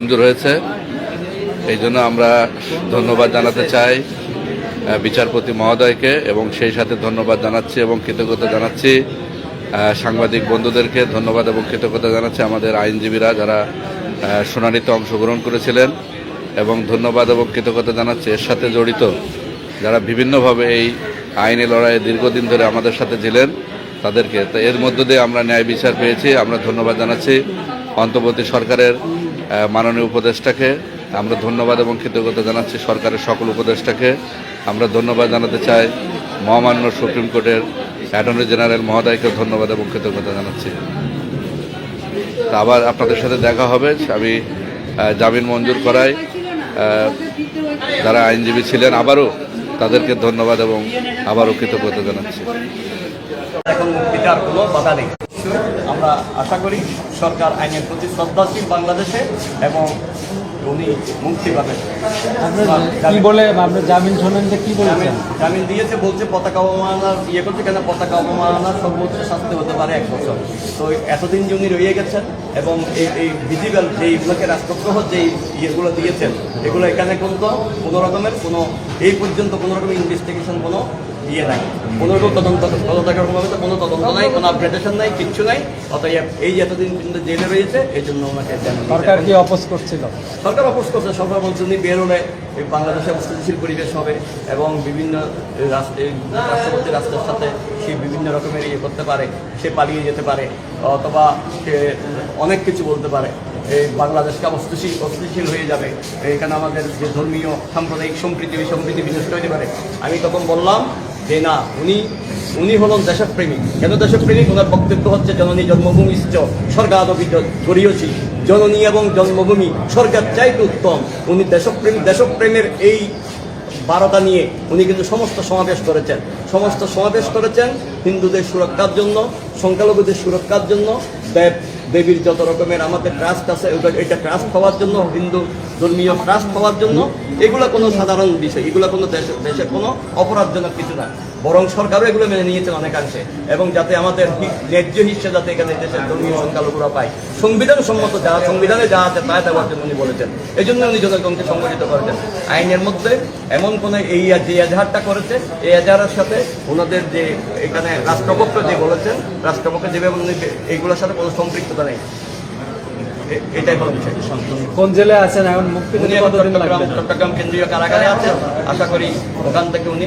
মঞ্জুর হয়েছে এই জন্য আমরা ধন্যবাদ জানাতে চাই বিচারপতি মহোদয়কে এবং সেই সাথে ধন্যবাদ জানাচ্ছি এবং কৃতজ্ঞতা জানাচ্ছি সাংবাদিক বন্ধুদেরকে। ধন্যবাদ এবং কৃতজ্ঞতা জানাচ্ছি আমাদের আইনজীবীরা যারা শুনানিতে অংশগ্রহণ করেছিলেন। এবং ধন্যবাদ এবং কৃতজ্ঞতা জানাচ্ছি এর সাথে জড়িত যারা বিভিন্নভাবে এই আইনি লড়াইয়ে দীর্ঘদিন ধরে আমাদের সাথে ছিলেন, তাদেরকে। তো এর মধ্য দিয়ে আমরা ন্যায় বিচার পেয়েছি। আমরা ধন্যবাদ জানাচ্ছি। অন্তর্বর্তী সরকারের মাননীয় উপদেষ্টাকে আমরা ধন্যবাদ এবং কৃতজ্ঞতা জানাচ্ছি সরকারের সকল উপদেষ্টাকে। আমরা ধন্যবাদ জানাতে চাই মহামান্য সুপ্রিম কোর্টের অ্যাটর্নি জেনারেল মহোদয়কে ধন্যবাদ এবং কৃতজ্ঞতা জানাচ্ছি। তা আবার আপনাদের সাথে দেখা হবে। আমি জামিন মঞ্জুর করাই। যারা আইনজীবী ছিলেন আবারও তাদেরকে ধন্যবাদ এবং আবারও কৃতজ্ঞতা জানাচ্ছি। এখন কোনো বাধা নেই। আমরা আশা করি সরকার আইনের প্রতি শ্রদ্ধাশীল বাংলাদেশে এবং উনি মুক্তি পাবেন কি বলে আপনি জামিন শোনেন যে কি বলেছেন? জামিন দিয়েছে বলছে পতাকা অবমাননার ইয়ে করছে কেন? পতাকা অবমাননার সর্বোচ্চ শাস্তি হতে পারে এক বছর। তো এতদিন যে উনি রয়ে গেছেন এবং এই এই ভিজিবল যে এইগুলোকে রাষ্ট্রদ্রোহ যে ইয়েগুলো দিয়েছেন এগুলো এখানে কিন্তু কোনো রকমের কোনো এই পর্যন্ত কোনো রকমের ইনভেস্টিগেশন কোনো ইয়ে নাই। কোনো রকম তদন্ত তদন্তভাবে তো কোনো তদন্ত নাই কোনো আপডেটেশন নাই কিচ্ছু নাই। অতএব এই এতদিন পর্যন্ত জেলে রয়েছে এই জন্য ওনাকে সরকার কি অপোজ করছিল? সরকার অপোজ করছে সরকার বলছে উনি বের হলে এই বাংলাদেশে অস্থিতিশীল পরিবেশ হবে এবং বিভিন্ন রাষ্ট্র রাষ্ট্রপতি রাষ্ট্রের সাথে সে বিভিন্ন রকমের ইয়ে করতে পারে সে পালিয়ে যেতে পারে অথবা সে অনেক কিছু বলতে পারে। এই বাংলাদেশকে অস্থিতিশীল অস্থিতিশীল হয়ে যাবে। এখানে আমাদের যে ধর্মীয় সাম্প্রদায়িক সম্প্রীতি সম্প্রীতি বিনষ্ট হতে পারে। আমি তখন বললাম যে না, উনি উনি হলেন দেশপ্রেমিক। কেন দেশপ্রেমিক? ওনার বক্তব্য হচ্ছে, জননী জন্মভূমি স্বর্গাদবি গড়িয়েছি জননী এবং জন্মভূমি স্বর্গের চাইতে উত্তম। উনি দেশপ্রেম, দেশপ্রেমের এই বারোটা নিয়ে উনি কিন্তু সমস্ত সমাবেশ করেছেন। সমস্ত সমাবেশ করেছেন হিন্দুদের সুরক্ষার জন্য, সংখ্যালঘুদের সুরক্ষার জন্য দেবীর যত রকমের আমাদের ট্রাস্ট আছে এটা ট্রাস্ট হওয়ার জন্য, হিন্দু ধর্মীয় ট্রাস্ট হওয়ার জন্য, এগুলো কোনো সাধারণ বিষয়, এগুলো কোনো দেশে দেশের কোনো অপরাধজনক কিছু না। বরং সরকারও এগুলো মেনে নিয়েছেন অনেকাংশে। এবং যাতে আমাদের ন্যায্য হিসেবে যাতে এখানে দেশের ধর্মীয় সংখ্যালঘুরা পায়। সংবিধান সম্মত যা সংবিধানে যা আছে তা দেওয়ার জন্য উনি বলেছেন। এই জন্য উনি জনগণকে সংগঠিত করেছেন। আইনের মধ্যে এমন কোন এই যে এজাহারটা করেছে এই এজাহারের সাথে ওনাদের যে এখানে রাষ্ট্রপক্ষ যে বলেছেন রাষ্ট্রপক্ষ যেভাবে উনি এইগুলোর সাথে কোনো সম্পৃক্ততা নেই। এটাই বিষয়। কোন জেলে আছেন? এখন মুক্তি চট্টগ্রাম কেন্দ্রীয় কারাগারে আছেন। আশা করি ওখান থেকে উনি